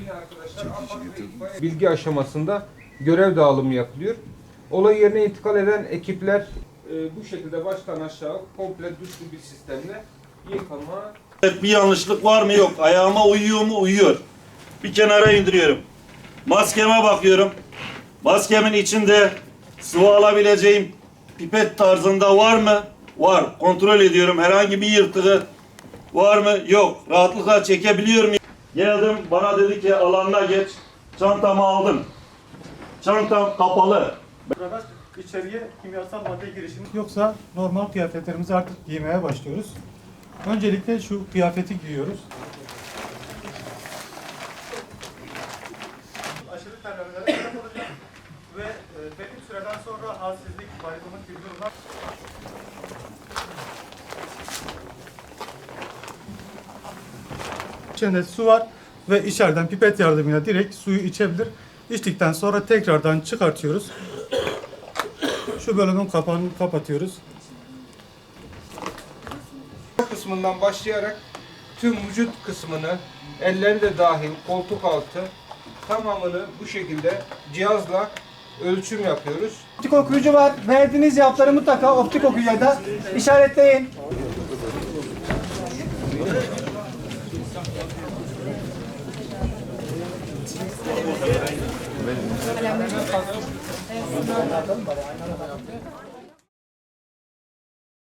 Yine arkadaşlar itfaiye bilgi aşamasında görev dağılımı yapılıyor. Olay yerine intikal eden ekipler e, bu şekilde baştan aşağı komple duşlu bir sistemle yıkama, bir yanlışlık var mı yok. Ayağıma uyuyor mu uyuyor. Bir kenara indiriyorum. Maskeme bakıyorum. Maskemin içinde sıvı alabileceğim pipet tarzında var mı? Var. Kontrol ediyorum. Herhangi bir yırtığı var mı? Yok. Rahatlıkla çekebiliyor muyum? Geldim bana dedi ki alanına geç. Çantamı aldım. Çantam kapalı. Burada içeriye kimyasal madde girişimi yoksa normal kıyafetlerimizi artık giymeye başlıyoruz. Öncelikle şu kıyafeti giyiyoruz. Aşırı terlemelere sebep olacak ve e, belli bir süreden sonra halsizlik, baygınlık gibi durumlar İçinde su var ve içeriden pipet yardımıyla direkt suyu içebilir. İçtikten sonra tekrardan çıkartıyoruz. Şu bölümün kapağını kapatıyoruz. kısmından başlayarak tüm vücut kısmını, elleri de dahil, koltuk altı tamamını bu şekilde cihazla ölçüm yapıyoruz. Optik okuyucu var. Verdiğiniz cevapları mutlaka optik okuyucuya da işaretleyin. Benim.